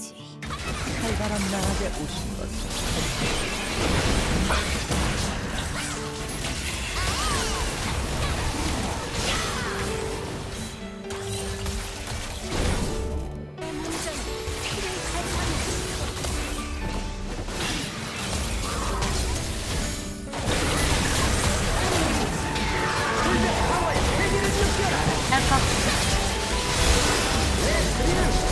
해야지. 칼바람 나락에 오신 내 몸전은 피를 가리만큼 것을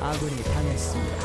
아군이 당했습니다.